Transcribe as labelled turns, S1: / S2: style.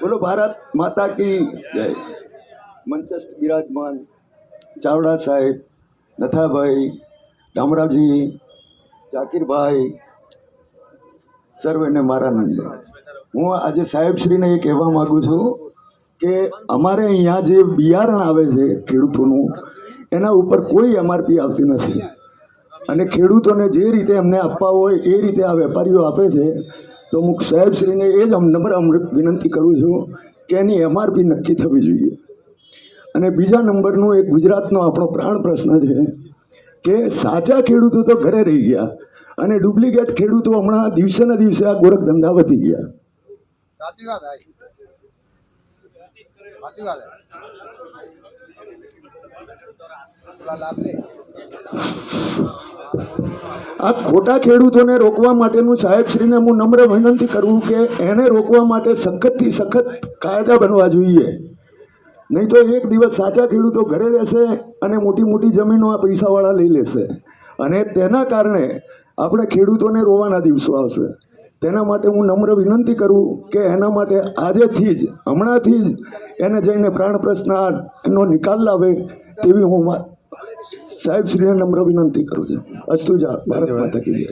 S1: બોલો, ભારત માતા કી જય. મંચસ્થ બિરાજમાન ચાવડા સાહેબ, નથાભાઈ, ડામરાજી, જાકીરભાઈ, સર્વેને મારા નંબર હું આજે સાહેબશ્રીને એ કહેવા માગું છું કે અમારે અહીંયા જે બિયારણ આવે છે ખેડૂતોનું, એના ઉપર કોઈ એમઆરપી આવતી નથી. અને ખેડૂતોને જે રીતે એમને આપવા હોય એ રીતે આ વેપારીઓ આપે છે, તો હું સાહેબશ્રીને એ જ નંબર વિનંતી કરું છું કે એની એમઆરપી નક્કી થવી જોઈએ. અને બીજા નંબરનું એક ગુજરાતનો આપણો પ્રાણ પ્રશ્ન છે કે સાચા ખેડૂતો તો ઘરે રહી ગયા અને ડુપ્લિકેટ ખેડૂતો હમણાં દિવસે ને દિવસે આ ગોરખ ધંધા વધી ગયા.
S2: સાચી વાત સાચી
S1: આ ખોટા ખેડૂતોને રોકવા માટેનું સાહેબશ્રીને હું નમ્ર વિનંતી કરું કે એને રોકવા માટે સખતથી સખત કાયદા બનવા જોઈએ. નહીં તો એક દિવસ સાચા ખેડૂતો ઘરે રહેશે અને મોટી મોટી જમીનો આ પૈસાવાળા લઈ લેશે. અને તેના કારણે આપણે ખેડૂતોને રોવાના દિવસો આવશે. તેના માટે હું નમ્ર વિનંતી કરું કે એના માટે આજેથી જ, હમણાંથી જ એને જઈને પ્રાણ પ્રશ્ન એનો નિકાલ લાવે તેવી હું મા- સાહેબશ્રીને નમ્ર વિનંતી કરું છું. અસ્તુ જા ભારત માતા કી